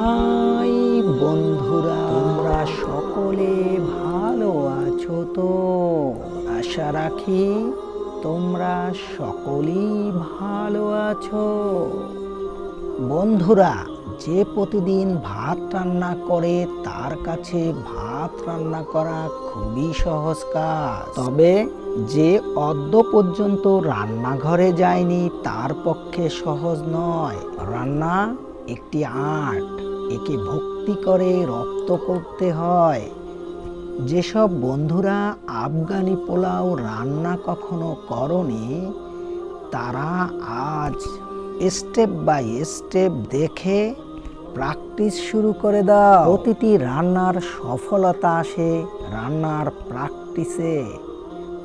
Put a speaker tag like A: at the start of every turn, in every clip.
A: High বন্ধুরা, তোমরা সকলে ভালো আছো তো? আশা রাখি তোমরা সকলেই ভালো আছো। বন্ধুরা, যে প্রতিদিন ভাত রান্না করে, তার কাছে ভাত রান্না করা খুবই সহজ কাজ। তবে যে অদ্য পর্যন্ত রান্নাঘরে যায়নি, তার পক্ষে সহজ নয়। রান্না একটি আর্ট। একে ভক্তি করে রপ্ত করতে হয়। যেসব বন্ধুরা আফগানি পোলাও রান্না কখনো করনি, তারা আজ স্টেপ বাই স্টেপ দেখে প্র্যাকটিস শুরু করে দাও। প্রতিটি রান্নার সফলতা আসে রান্নার প্র্যাকটিসে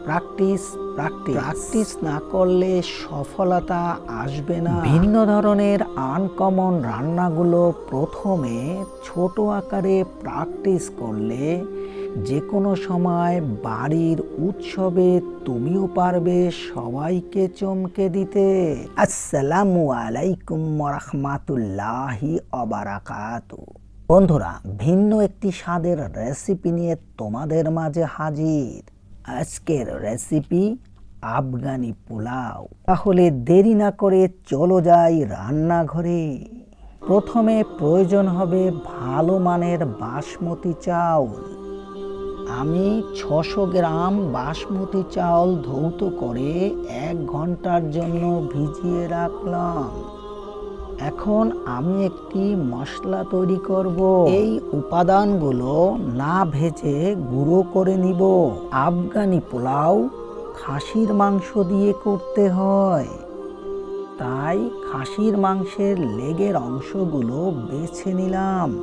A: প্র্যাকটিস প্র্যাকটিস। প্র্যাকটিস না করলে সফলতা আসবে না। ভিন্ন ধরনের আনকমন রান্নাগুলো প্রথমে ছোট আকারে প্র্যাকটিস করলে যে কোনো সময় বাড়ির উৎসবে তুমিও পারবে সবাইকে চমকে দিতে। আসসালামু আলাইকুম রহমাতুল্লাহি অবারাকাতু বন্ধুরা ভিন্ন একটি স্বাদের রেসিপি নিয়ে তোমাদের মাঝে হাজির। আজকের রেসিপি আফগানি পোলাও। তাহলে দেরি না করে চলো যাই রান্নাঘরে। প্রথমে প্রয়োজন হবে ভালো মানের বাসমতি চাউল। আমি ছশো গ্রাম বাসমতি চাউল ধৌত করে এক ঘণ্টার জন্য ভিজিয়ে রাখলাম। এখন আমি একটি মশলা তৈরি করব। এই উপাদানগুলো না ভেজে গুঁড়ো করে নিব। আফগানি পোলাও খাসির মাংস দিয়ে করতে হয়। তাই খাসির মাংসের লেগের অংশগুলো বেছে নিলাম।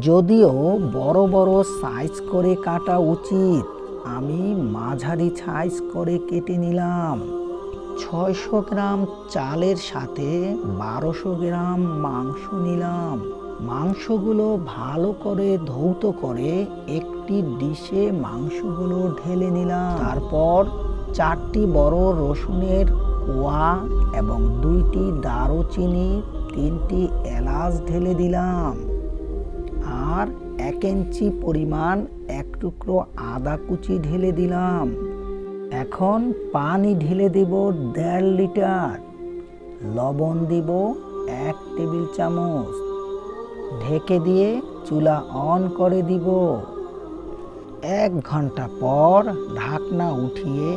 A: যদিও বড় বড় সাইজ করে কাটা উচিত, আমি মাঝারি সাইজ করে কেটে নিলাম। ছয়শো গ্রাম চালের সাথে বারোশো গ্রাম মাংস নিলাম। মাংসগুলো ভালো করে ধৌত করে একটি ডিশে মাংসগুলো ঢেলে নিলাম। তারপর চারটি বড় রসুনের কোয়া এবং দুইটি দারুচিনি, তিনটি এলাচ ঢেলে দিলাম। আর এক ইঞ্চি পরিমাণ এক টুকরো আদা কুচি ঢেলে দিলাম। এখন পানি ঢেলে দেব দেড় লিটার, লবণ দিব এক টেবিল চামচ, ঢেকে দিয়ে চুলা অন করে দিব। এক ঘণ্টা পর ঢাকনা উঠিয়ে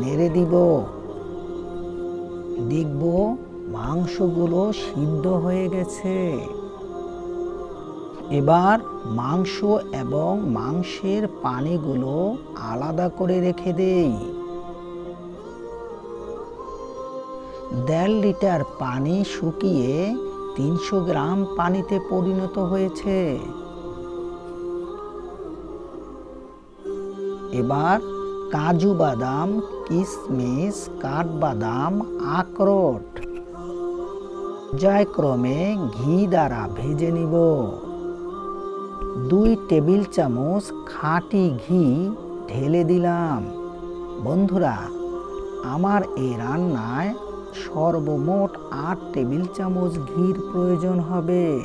A: নেড়ে দিব। দেখব মাংসগুলো সিদ্ধ হয়ে গেছে। এবার মাংস এবং মাংসের পানিগুলো আলাদা করে রেখে দেই। দেড় লিটার পানি শুকিয়ে তিনশো গ্রাম পানিতে পরিণত হয়েছে। এবার কাজু বাদাম কিশমিশ কাঠবাদাম, আখরোট। পর্যায়ক্রমে ঘি দ্বারা ভেজে নিব। দুই টেবিল চামচ খাঁটি ঘি ঢেলে দিলাম। বন্ধুরা, আমার এই রান্নায় সর্বমোট আট টেবিল চামচ ঘির প্রয়োজন হবে।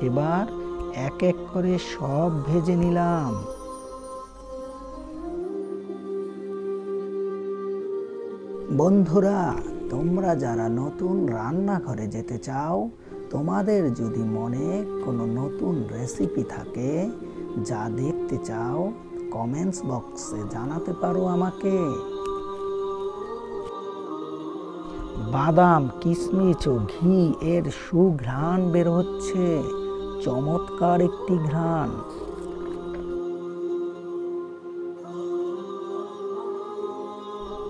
A: এবার এক এক করে সব ভেজে নিলাম। বন্ধুরা, তোমরা যারা নতুন রান্নাঘরে যেতে চাও, তোমাদের যদি মনে কোনো নতুন রেসিপি থাকে যা দেখতে চাও, কমেন্টস বক্সে জানাতে পারো আমাকে। বাদাম, কিশমিশ ও ঘি, এর সুঘ্রাণ বের হচ্ছে। চমৎকার একটি ঘ্রাণ।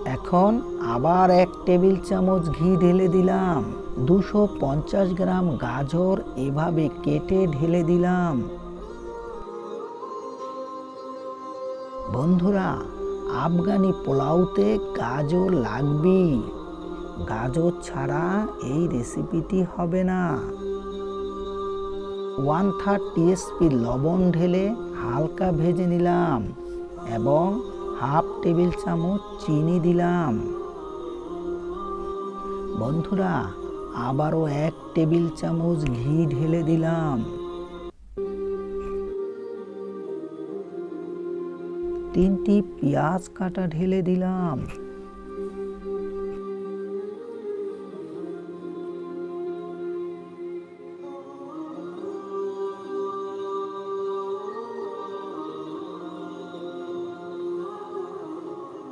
A: এখন আবার এক টেবিল চামচ ঘি ঢেলে দিলাম। দুশো পঞ্চাশ গ্রাম গাজর এভাবে কেটে ঢেলে দিলাম। বন্ধুরা, আফগানি পোলাওতে গাজর লাগবেই। গাজর ছাড়া এই রেসিপিটি হবে না। ওয়ান থার্ড টিএসপি লবণ ঢেলে হালকা ভেজে নিলাম এবং হাফ টেবিল চামচ চিনি দিলাম। বন্ধুরা, আবারও এক টেবিল চামচ ঘি ঢেলে দিলাম। তিনটি পেঁয়াজ কাটা ঢেলে দিলাম।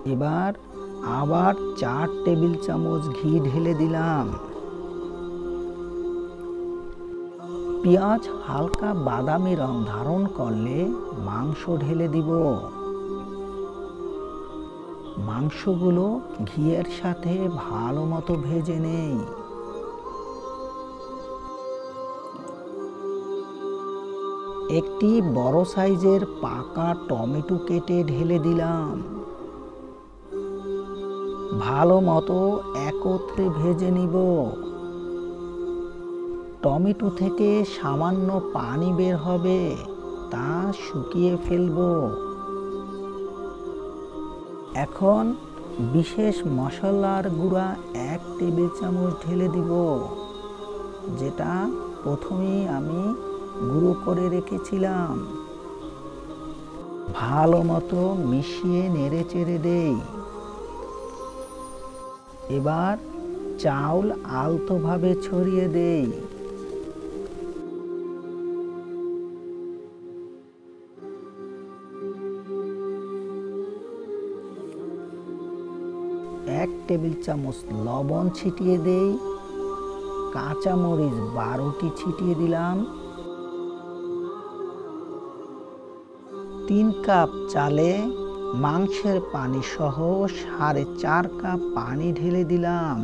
A: এবার আবার চার টেবিল চামচ ঘি ঢেলে দিলাম। পেঁয়াজ হালকা বাদামি রং ধারণ করলে মাংস ঢেলে দিব। মাংসগুলো ঘিয়ের সাথে ভালো মতো ভেজে নেই। একটি বড় সাইজের পাকা টমেটো কেটে ঢেলে দিলাম। ভালো মতো একত্রে ভেজে নিব। টমেটো থেকে সামান্য পানি বের হবে, তা শুকিয়ে ফেলব। এখন বিশেষ মশলার গুঁড়া এক টেবিল চামচ ঢেলে দিব, যেটা প্রথমেই আমি গুঁড়ো করে রেখেছিলাম। ভালো মতো মিশিয়ে নেড়ে চেড়ে দেই। এবার চাউল আলতোভাবে ছড়িয়ে দেই। এক টেবিল চামচ লবণ ছিটিয়ে দেই। কাঁচামরিচ বারোটি ছিটিয়ে দিলাম। তিন কাপ চালে মাংসের পানি সহ সাড়ে চার কাপ পানি ঢেলে দিলাম।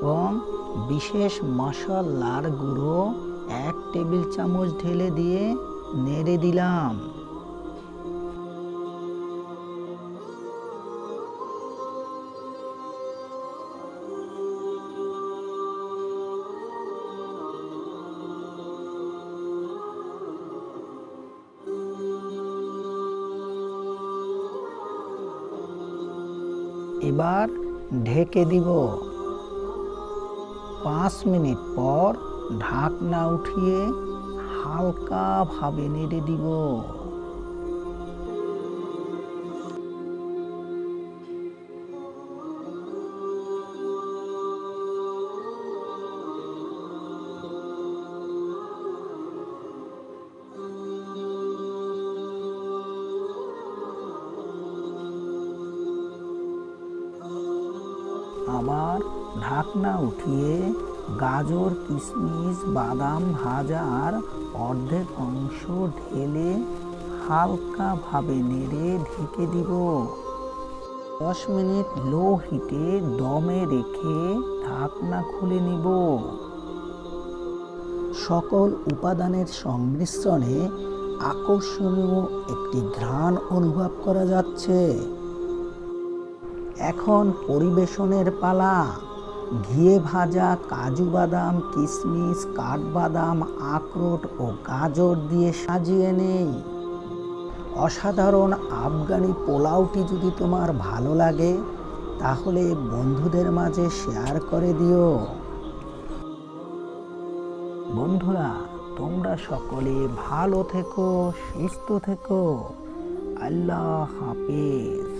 A: এবং বিশেষ মশলার গুঁড়ো এক টেবিল চামচ ঢেলে দিয়ে নেড়ে দিলাম। এবার ঢেকে দিব। পাঁচ মিনিট পর ঢাকনা উঠিয়ে হালকাভাবে নেড়ে দিব। আবার ঢাকনা উঠিয়ে গাজর, কিশমিশ, বাদাম ভাজার অর্ধেক অংশ ঢেলে হালকাভাবে নেড়ে ঢেকে দিব। দশ মিনিট লো হিটে দমে রেখে ঢাকনা খুলে নিব। সকল উপাদানের সংমিশ্রণে আকর্ষণীয় একটি ঘ্রাণ অনুভব করা যাচ্ছে। এখন পরিবেশনের পালা। ঘিয়ে ভাজা কাজু বাদাম কিশমিশ কাঠবাদাম, আখরোট ও গাজর দিয়ে সাজিয়ে নেই। অসাধারণ আফগানি পোলাওটি যদি তোমার ভালো লাগে, তাহলে বন্ধুদের মাঝে শেয়ার করে দিও। বন্ধুরা, তোমরা সকলে ভালো থেকো, সুস্থ থেকো। আল্লাহ হাফেজ।